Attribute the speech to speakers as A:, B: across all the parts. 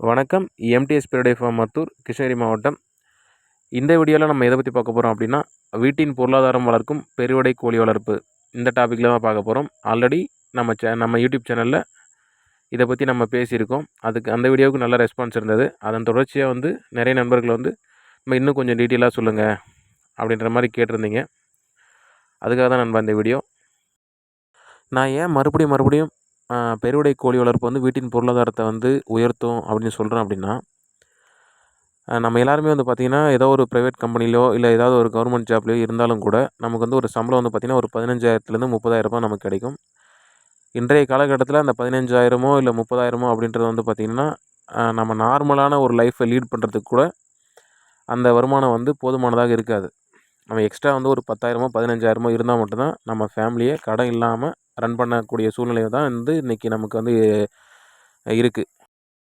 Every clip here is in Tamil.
A: வணக்கம். எம்டிஎஸ் பெருடே ஃபார்ம் மத்தூர் கிருஷ்ணகிரி மாவட்டம். இந்த வீடியோவில் நம்ம எதை பற்றி பார்க்க போகிறோம் அப்படின்னா வீட்டின் பொருளாதாரம் வளர்க்கும் பெருவடை கோழி வளர்ப்பு. இந்த டாப்பிக்கில் தான் பார்க்க போகிறோம் ஆல்ரெடி நம்ம சே நம்ம யூடியூப் சேனலில் இதை பற்றி நம்ம பேசியிருக்கோம். அதுக்கு அந்த வீடியோவுக்கு நல்ல ரெஸ்பான்ஸ் இருந்தது. அதன் தொடர்ச்சியாக வந்து நிறைய நண்பர்கள் வந்து நம்ம இன்னும் கொஞ்சம் டீட்டெயிலாக சொல்லுங்கள் அப்படின்ற மாதிரி கேட்டிருந்தீங்க. அதுக்காக தான் நண்பா இந்த வீடியோ. நான் ஏன் மறுபடியும் மறுபடியும் பெருவிடை கோழி வளர்ப்பு வந்து வீட்டின் பொருளாதாரத்தை வந்து உயர்த்தும் அப்படின்னு சொல்கிறேன் அப்படின்னா நம்ம எல்லாருமே வந்து பார்த்திங்கன்னா ஏதோ ஒரு ப்ரைவேட் கம்பெனிலையோ இல்லை ஏதாவது ஒரு கவர்மெண்ட் ஜாப்லையோ இருந்தாலும் கூட நமக்கு வந்து ஒரு சம்பளம் வந்து பார்த்திங்கன்னா ஒரு பதினஞ்சாயிரத்துலேருந்து முப்பதாயிரரூபா நமக்கு கிடைக்கும். இன்றைய காலகட்டத்தில் அந்த பதினஞ்சாயிரமோ இல்லை முப்பதாயிரமோ அப்படின்றது வந்து பார்த்திங்கன்னா நம்ம நார்மலான ஒரு லைஃப்பை லீட் பண்ணுறதுக்கு கூட அந்த வருமானம் வந்து போதுமானதாக இருக்காது. நம்ம எக்ஸ்ட்ரா வந்து ஒரு பத்தாயிரமோ பதினஞ்சாயிரமோ இருந்தால் மட்டும்தான் நம்ம ஃபேமிலியை கடன் இல்லாமல் ரன் பண்ணக்கூடிய சூழ்நிலை தான் வந்து இன்றைக்கி நமக்கு வந்து இருக்குது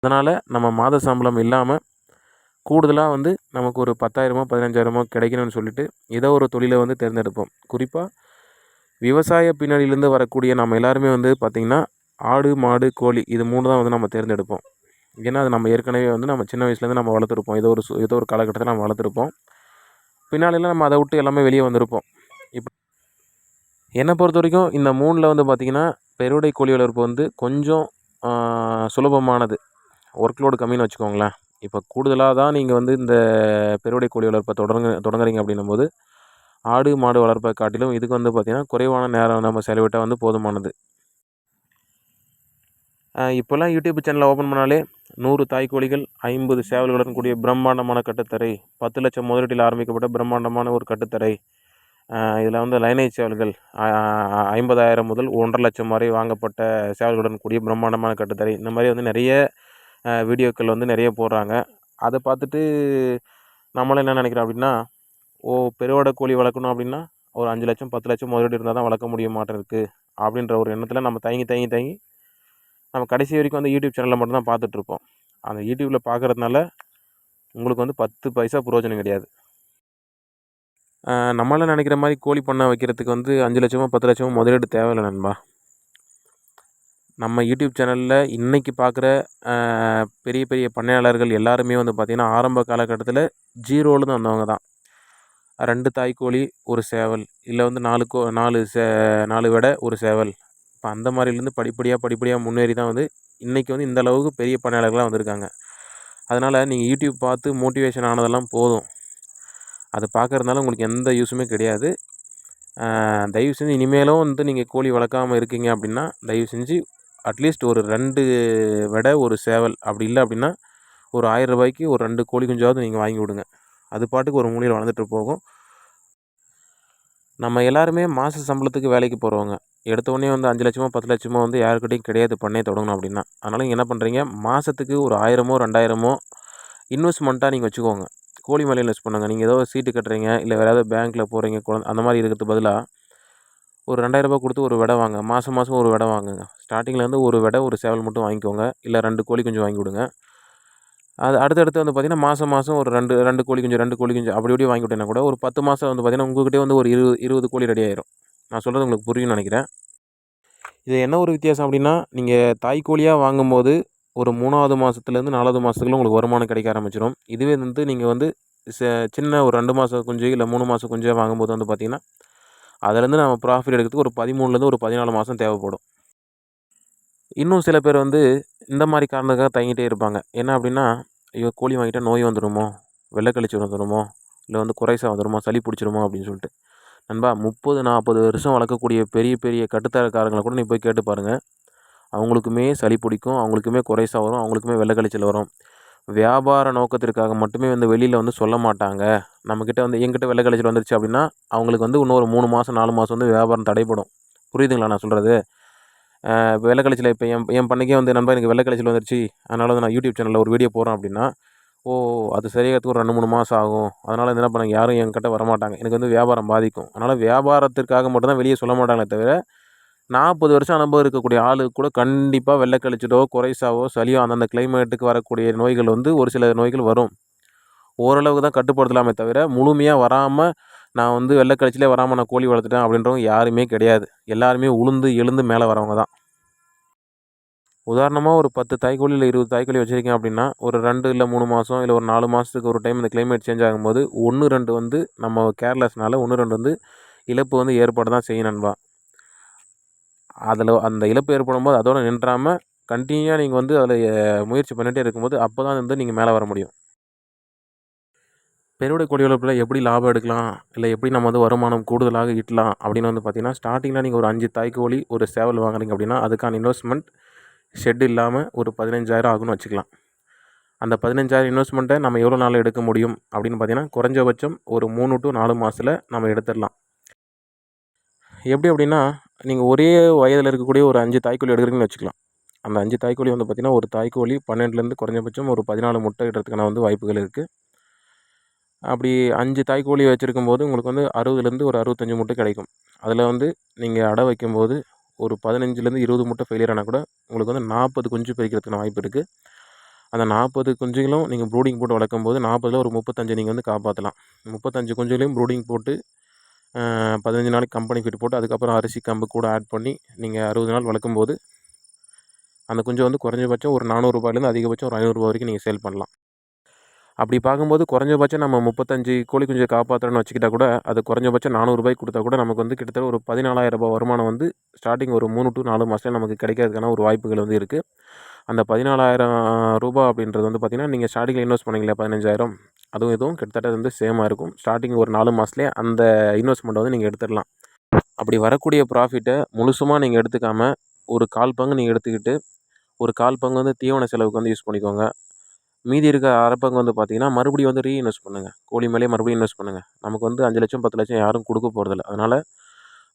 A: அதனால் நம்ம மாத சம்பளம் இல்லாமல் கூடுதலாக வந்து நமக்கு ஒரு பத்தாயிரமோ பதினஞ்சாயிரமோ கிடைக்கணும்னு சொல்லிட்டு ஏதோ ஒரு தொழிலை வந்து தேர்ந்தெடுப்போம். குறிப்பாக விவசாய பின்னணியிலேருந்து வரக்கூடிய நம்ம எல்லாருமே வந்து பார்த்திங்கன்னா ஆடு மாடு கோழி இது மூணு தான் வந்து நம்ம தேர்ந்தெடுப்போம். ஏன்னா அது நம்ம ஏற்கனவே வந்து நம்ம சின்ன வயசுலேருந்து நம்ம வளர்த்துருப்போம். ஏதோ ஒரு ஏதோ ஒரு காலகட்டத்தில் நம்ம வளர்த்துருப்போம். பின்னாலெல்லாம் நம்ம அதை விட்டு எல்லாமே வெளியே வந்திருப்போம். இப்போ என்னை பொறுத்த வரைக்கும் இந்த மூணில் வந்து பார்த்திங்கன்னா பெருவிடை கோழி வளர்ப்பு வந்து கொஞ்சம் சுலபமானது. ஒர்க் லோடு கம்மின்னு வச்சுக்கோங்களேன். இப்போ கூடுதலாக தான் நீங்கள் வந்து இந்த பெருவிடை கோழி வளர்ப்பை தொடங்க தொடங்குறீங்க அப்படின்னும் போது ஆடு மாடு வளர்ப்பை காட்டிலும் இதுக்கு வந்து பார்த்திங்கன்னா குறைவான நேரம் நம்ம செலவிட்டால் வந்து போதுமானது. இப்போல்லாம் யூடியூப் சேனலை ஓப்பன் பண்ணாலே நூறு தாய்க்கோழிகள் ஐம்பது சேவல்களுடன் கூடிய பிரம்மாண்டமான கட்டுத்தரை பத்து லட்சம் முதலீட்டில் ஆரம்பிக்கப்பட்ட பிரம்மாண்டமான ஒரு கட்டுத்தரை இதில் வந்து லைனேஜ் சேவல்கள் ஐம்பதாயிரம் முதல் ஒன்றரை லட்சம் வரை வாங்கப்பட்ட சேவல்களுடன் கூடிய பிரம்மாண்டமான கட்டுத்தரை இந்த மாதிரி வந்து நிறைய வீடியோக்கள் வந்து நிறைய போடுறாங்க. அதை பார்த்துட்டு நம்மளும் என்ன நினைக்கிறோம் அப்படின்னா ஓ பெருவடை கோழி வளர்க்கணும் அப்படின்னா ஒரு அஞ்சு லட்சம் பத்து லட்சம் முதலீடு இருந்தால் தான் வளர்க்க முடிய மாட்டேருக்கு இருக்குது அப்படின்ற ஒரு எண்ணத்தில் நம்ம தயங்கி தயங்கி தயங்கி நம்ம கடைசி வரைக்கும் வந்து யூடியூப் சேனலில் மட்டும்தான் பார்த்துட்ருப்போம் அந்த யூடியூப்பில் பார்க்குறதுனால உங்களுக்கு வந்து பத்து பைசா பிரயோஜனம் கிடையாது. நம்மளாம் நினைக்கிற மாதிரி கோழி பண்ணை வைக்கிறதுக்கு வந்து அஞ்சு லட்சமோ பத்து லட்சமோ முதலீடு தேவையில்லை நண்பா. நம்ம யூடியூப் சேனலில் இன்றைக்கி பார்க்குற பெரிய பெரிய பண்ணையாளர்கள் எல்லாருமே வந்து பார்த்திங்கன்னா ஆரம்ப காலகட்டத்தில் ஜீரோலேருந்து வந்தவங்க தான். ரெண்டு தாய்க்கோழி ஒரு சேவல் இல்லை வந்து நாலு கோ நாலு சே நாலு விட ஒரு சேவல். இப்போ அந்த மாதிரிலேருந்து படிப்படியாக படிப்படியாக முன்னேறி தான் வந்து இன்றைக்கி வந்து இந்த அளவுக்கு பெரிய பண்ணையாளர்களாக வந்திருக்காங்க. அதனால் நீங்கள் யூடியூப் பார்த்து மோட்டிவேஷன் ஆனதெல்லாம் போதும். அது பார்க்கறதுனால உங்களுக்கு எந்த யூஸுமே கிடையாது. தயவு செஞ்சு இனிமேலும் வந்து நீங்கள் கோழி வளர்க்காமல் இருக்கீங்க அப்படின்னா தயவு செஞ்சு அட்லீஸ்ட் ஒரு ரெண்டு விட ஒரு சேவல் அப்படி இல்லை அப்படின்னா ஒரு ரூபாய்க்கு ஒரு ரெண்டு கோழி குஞ்சாவது நீங்கள் வாங்கி விடுங்க. அது பாட்டுக்கு ஒரு மூலையில் வளர்ந்துட்டு போகும். நம்ம எல்லாருமே மாத சம்பளத்துக்கு வேலைக்கு போகிறவங்க எடுத்தோடனே வந்து அஞ்சு லட்சமோ பத்து லட்சமோ வந்து யாருக்கிட்டையும் கிடையாது பண்ணே தொடங்கணும் அப்படின்னா. அதனால் நீங்கள் என்ன பண்ணுறீங்க மாதத்துக்கு ஒரு ஆயிரமோ ரெண்டாயிரமோ இன்வெஸ்ட்மெண்ட்டாக நீங்கள் வச்சுக்கோங்க. கோழி மேலே இன்வெஸ்ட் பண்ணுங்கள் நீங்கள் ஏதோ சீட்டு கட்டுறீங்க இல்லை வேறு ஏதாவது பேங்க்கில் போகிறீங்க குழந்த அந்த மாதிரி இருக்கிறதுக்கு பதிலாக ஒரு ரெண்டாயிரரூபா கொடுத்து ஒரு விடை வாங்க. மாதம் மாதம் ஒரு விடை வாங்குங்க. ஸ்டார்டிங்கில் வந்து ஒரு விடை ஒரு சேவல் மட்டும் வாங்கிக்கோங்க. இல்லை ரெண்டு கோழி கொஞ்சம் வாங்கி விடுங்க அது அடுத்தடுத்து வந்து பார்த்திங்கன்னா மாதம் மாதம் ஒரு ரெண்டு ரெண்டு கோழி குஞ்சு ரெண்டு கோழி குஞ்சு அப்படி இப்படி வாங்கி விட்டேன்னா கூட ஒரு பத்து மாதம் வந்து பார்த்திங்கன்னா உங்கள்கிட்டே வந்து ஒரு இருபது இருபது கோழி ரெடி ஆயிரும். நான் சொல்கிறது உங்களுக்கு புரியும்னு நினைக்கிறேன். இது என்ன ஒரு வித்தியாசம் அப்படின்னா நீங்கள் தாய் கோழியாக வாங்கும்போது ஒரு மூணாவது மாதத்துலேருந்து நாலாவது மாதத்துக்குள்ள உங்களுக்கு வருமானம் கிடைக்க ஆரம்பிச்சிடும். இதுவே வந்து நீங்கள் வந்து சின்ன ஒரு ரெண்டு மாதம் குஞ்சு இல்லை மூணு மாதம் குஞ்சு வாங்கும்போது வந்து பார்த்திங்கன்னா அதுலேருந்து நம்ம ப்ராஃபிட் எடுக்கிறதுக்கு ஒரு பதிமூணுலேருந்து ஒரு பதினாலு மாதம் தேவைப்படும். இன்னும் சில பேர் வந்து இந்த மாதிரி காரணத்துக்காக தயங்கிட்டே இருப்பாங்க. என்ன அப்படின்னா ஐயோ கோழி வாங்கிட்டால் நோய் வந்துடுமோ வெள்ளக்கழிச்சு வந்துடுமோ இல்லை வந்து குறைசா வந்துடுமோ சளி பிடிச்சிருமோ? அப்படின்னு சொல்லிட்டு. நண்பா முப்பது நாற்பது வருஷம் வளர்க்கக்கூடிய பெரிய பெரிய கட்டுத்தரக்காரங்களை கூட நீ போய் கேட்டு பாருங்கள் அவங்களுக்குமே சளி பிடிக்கும் அவங்களுக்குமே குறைசா வரும் அவங்களுக்குமே வெள்ளை கழிச்சல் வரும். வியாபார நோக்கத்திற்காக மட்டுமே வந்து வெளியில் வந்து சொல்ல மாட்டாங்க. நம்மக்கிட்ட வந்து எங்கிட்ட வெள்ளை கழிச்சல் வந்துருச்சு அப்படின்னா அவங்களுக்கு வந்து இன்னொரு மூணு மாதம் நாலு மாதம் வந்து வியாபாரம் தடைப்படும் புரியுதுங்களா நான் சொல்கிறது வெள்ளை கழிச்சல் இப்போ என் என் பண்ணைக்கே வந்து நண்பா எனக்கு வெள்ளை கழிச்சல் வந்துருச்சு. அதனால் வந்து நான் யூடியூப் சேனலில் ஒரு வீடியோ போகிறேன் அப்படின்னா ஓ அது சரியாகிறதுக்கு ஒரு ரெண்டு மூணு மாதம் ஆகும். அதனால் என்ன பண்ணாங்க யாரும் என்கிட்ட வரமாட்டாங்க. எனக்கு வந்து வியாபாரம் பாதிக்கும். அதனால் வியாபாரத்திற்காக மட்டும்தான் வெளியே சொல்ல மாட்டாங்களே தவிர நாற்பது வருஷம் அனுபவம் இருக்கக்கூடிய ஆளுக்கு கூட கண்டிப்பாக வெள்ளை கழிச்சிட்டோ குறைசாவோ சளியோ அந்தந்த கிளைமேட்டுக்கு வரக்கூடிய நோய்கள் வந்து ஒரு சில நோய்கள் வரும். ஓரளவுக்கு தான் கட்டுப்படுத்தலாமே தவிர முழுமையாக வராமல் நான் வந்து வெள்ளை கழிச்சிலே வராமல் நான் கோழி வளர்த்துட்டேன் அப்படின்றவங்க யாருமே கிடையாது. எல்லாருமே உளுந்து எழுந்து மேலே வரவங்க தான். உதாரணமாக ஒரு பத்து தாய்க்கோழி இல்லை இருபது தாய்க்கோழி வச்சுருக்கேன் அப்படின்னா ஒரு ரெண்டு இல்லை மூணு மாதம் இல்லை ஒரு நாலு மாதத்துக்கு ஒரு டைம் இந்த கிளைமேட் சேஞ்ச் ஆகும்போது ஒன்று ரெண்டு வந்து நம்ம கேர்லெஸ்னால ஒன்று ரெண்டு வந்து இழப்பு வந்து ஏற்பட தான் செய்யும் நண்பா. அதில் அந்த இழப்பு ஏற்படும் போது அதோடு நின்றாமல் கண்டினியூவாக நீங்கள் வந்து அதில் முயற்சி பண்ணிகிட்டே இருக்கும்போது அப்போ தான் வந்து நீங்கள் மேலே வர முடியும். பெருவிடை கொடி வளர்ப்பில் எப்படி லாபம் எடுக்கலாம்? இல்லை எப்படி நம்ம வந்து வருமானம் கூடுதலாக ஈட்டலாம்? அப்படின்னு வந்து பார்த்தீங்கன்னா ஸ்டார்டிங்கில் நீங்கள் ஒரு அஞ்சு தாய்க்கோழி ஒரு சேவல் வாங்குறீங்க அப்படின்னா அதுக்கான இன்வெஸ்ட்மெண்ட் ஷெட் இல்லாமல் ஒரு பதினஞ்சாயிரம் ஆகும்னு வச்சுக்கலாம். அந்த பதினஞ்சாயிரம் இன்வெஸ்ட்மெண்ட்டை நம்ம எவ்வளோ நாளில் எடுக்க முடியும்? அப்படின்னு பார்த்தீங்கன்னா குறைஞ்சபட்சம் ஒரு மூணு டு நாலு மாதத்தில் நம்ம எடுத்துடலாம். எப்படி அப்படின்னா நீங்கள் ஒரே வயதில் இருக்கக்கூடிய ஒரு அஞ்சு தாய்க்கோழி எடுக்கிறீங்கன்னு வச்சுக்கலாம். அந்த அஞ்சு தாய்க்கோழி வந்து பார்த்திங்கன்னா ஒரு தாய்க்கோழி பன்னெண்டுலேருந்து குறைஞ்சபட்சம் ஒரு பதினாலு முட்டை இடுறதுக்கான வந்து வாய்ப்புகள் இருக்குது அப்படி அஞ்சு தாய்க்கோழி வச்சுருக்கும் போது உங்களுக்கு வந்து அறுபதுலேருந்து ஒரு அறுபத்தஞ்சி முட்டை கிடைக்கும். அதில் வந்து நீங்கள் அடை வைக்கும்போது ஒரு பதினஞ்சுலேருந்து இருபது முட்டை ஃபெயிலியர் ஆனால் கூட உங்களுக்கு வந்து நாற்பது குஞ்சு பொரிக்கிறதுக்கான வாய்ப்பு இருக்குது அந்த நாற்பது குஞ்சுகளும் நீங்கள் ப்ரூடிங் போட்டு வளர்க்கும் போது நாற்பதில் ஒரு முப்பத்தஞ்சு நீங்கள் வந்து காப்பாற்றலாம் முப்பத்தஞ்சு குஞ்சுகளையும் ப்ரூடிங் போட்டு பதினஞ்சு நாளைக்கு கம்பெனி ஃபீட் போட்டு அதுக்கப்புறம் அரிசி கம்பு கூட ஆட் பண்ணி நீங்கள் அறுபது நாள் வளர்க்கும் போது அந்த குஞ்சை வந்து குறைஞ்சபட்சம் ஒரு நானூறுரூபாயிலேருந்து அதிகபட்சம் ஒரு ஐநூறுரூபா வரைக்கும் நீங்கள் சேல் பண்ணலாம். அப்படி பார்க்கும்போது குறைஞ்சபட்சம் நம்ம முப்பத்தஞ்சு கோழி குஞ்சை காப்பாற்றுறோன்னு வச்சுக்கிட்டா கூட அது குறைஞ்சபட்சம் நானூறுரூபாய்க்கு கொடுத்தா கூட நமக்கு வந்து கிட்டத்தட்ட ஒரு பதினாலாயிரம் ரூபாய் வருமானம் வந்து ஸ்டார்டிங் ஒரு மூணு டு நாலு மாதத்தில் நமக்கு கிடைக்கிறதுக்கான ஒரு வாய்ப்புகள் வந்து இருக்குது அந்த பதினாலாயிரம் ரூபா அப்படின்றது வந்து பார்த்திங்கன்னா நீங்கள் ஸ்டார்டிங்கில் இன்வெஸ்ட் பண்ணிங்களே பதினஞ்சாயிரம் அதுவும் இதுவும் கிட்டத்தட்ட வந்து சேமாக இருக்கும். ஸ்டார்டிங் ஒரு நாலு மாதத்துலேயே அந்த இன்வெஸ்ட்மெண்ட்டை வந்து நீங்கள் எடுத்துடலாம். அப்படி வரக்கூடிய ப்ராஃபிட்டை முழுசுமாக நீங்கள் எடுத்துக்காமல் ஒரு கால் பங்கு நீங்கள் எடுத்துக்கிட்டு ஒரு கால் பங்கு வந்து தீவன செலவுக்கு வந்து யூஸ் பண்ணிக்கோங்க. மீதி இருக்க அரை பங்கு வந்து பார்த்திங்கன்னா மறுபடியும் வந்து ரீஇன்வெஸ்ட் பண்ணுங்கள் கோழி மேலேயே மறுபடியும் இன்வெஸ்ட் பண்ணுங்கள் நமக்கு வந்து அஞ்சு லட்சம் பத்து லட்சம் யாரும் கொடுக்க போகிறதில்ல அதனால்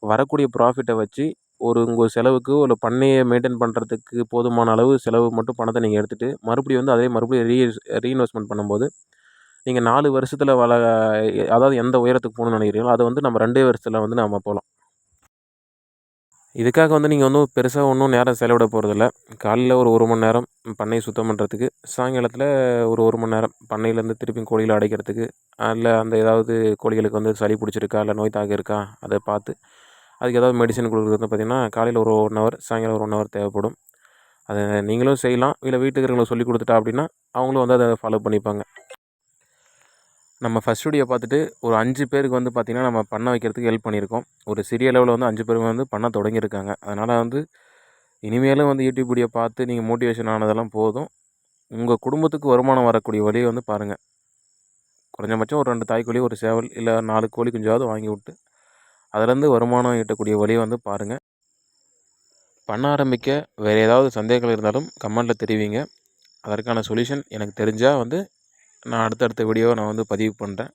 A: வரக்கூடிய ப்ராஃபிட்டை வச்சு ஒரு உங்கள் செலவுக்கு ஒரு பண்ணையை மெயின்டைன் பண்ணுறதுக்கு போதுமான அளவு செலவு மட்டும் பணத்தை நீங்கள் எடுத்துகிட்டு மறுபடியும் வந்து அதே மறுபடியும் ரீ ரீஇன்வெஸ்ட்மெண்ட் பண்ணும்போது நீங்கள் நாலு வருஷத்தில் வள அதாவது எந்த உயரத்துக்கு போகணுன்னு நினைக்கிறீங்களோ அதை வந்து நம்ம ரெண்டே வருஷத்தில் வந்து நம்ம போகலாம். இதுக்காக வந்து நீங்கள் வந்து பெருசாக ஒன்றும் நேரம் செலவிட போகிறதில்ல காலையில் ஒரு ஒரு மணி நேரம் பண்ணையை சுத்தம் பண்ணுறதுக்கு சாயங்காலத்தில் ஒரு ஒரு மணி நேரம் பண்ணையிலேருந்து திருப்பி கோழிகளை அடைக்கிறதுக்கு இல்லை அந்த ஏதாவது கோழிகளுக்கு வந்து சளி பிடிச்சிருக்கா இல்லை நோய் தாக்கிருக்கா இருக்கா அதை பார்த்து அதுக்கு ஏதாவது மெடிசன் கொடுக்குறது வந்து பார்த்திங்கன்னா காலையில் ஒரு ஒன் ஹவர் சாயங்காலம் ஒரு ஒன் ஹவர் தேவைப்படும். அதை நீங்களும் செய்யலாம். இல்லை வீட்டுக்கு இருக்கிறவங்களுக்கு சொல்லி கொடுத்துட்டா அப்படின்னா அவங்களும் வந்து அதை ஃபாலோ பண்ணிப்பாங்க. நம்ம ஃபஸ்ட் ஸ்டுடியோ பார்த்துட்டு ஒரு அஞ்சு பேருக்கு வந்து பார்த்திங்கன்னா நம்ம பண்ண வைக்கிறதுக்கு ஹெல்ப் பண்ணியிருக்கோம். ஒரு சிறிய லெவலில் வந்து அஞ்சு பேருக்கு வந்து பண்ண தொடங்கியிருக்காங்க. அதனால் வந்து இனிமேலும் வந்து யூடியூப் வீடியோ பார்த்து நீங்கள் மோட்டிவேஷன் ஆனதெல்லாம் போதும். உங்கள் குடும்பத்துக்கு வருமானம் வரக்கூடிய வழியை வந்து பாருங்கள் குறைஞ்சபட்சம் ஒரு ரெண்டு தாய்க்கோழி ஒரு சேவல் இல்லை நாலு கோழி குஞ்சாவது வாங்கி விட்டு அதுலேருந்து வருமானம் ஈட்டக்கூடிய வழியை வந்து பாருங்கள் பண்ண ஆரம்பிக்க வேறு ஏதாவது சந்தேகங்கள் இருந்தாலும் கமெண்ட்டில் தெரிவிங்க. அதற்கான சொல்யூஷன் எனக்கு தெரிஞ்சால் வந்து நான் அடுத்தடுத்த வீடியோவை நான் வந்து பதிவு பண்ணுறேன்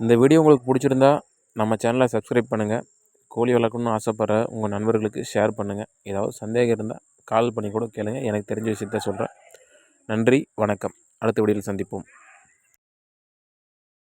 A: இந்த வீடியோ உங்களுக்கு பிடிச்சிருந்தா நம்ம சேனலை சப்ஸ்கிரைப் பண்ணுங்கள் கோழி வளர்க்கணும்னு ஆசைப்பட்ற உங்கள் நண்பர்களுக்கு ஷேர் பண்ணுங்கள் ஏதாவது சந்தேகம் இருந்தால் கால் பண்ணி கூட கேளுங்கள் எனக்கு தெரிஞ்ச விஷயத்த சொல்கிறேன் நன்றி வணக்கம். அடுத்த வீடியோவில் சந்திப்போம்.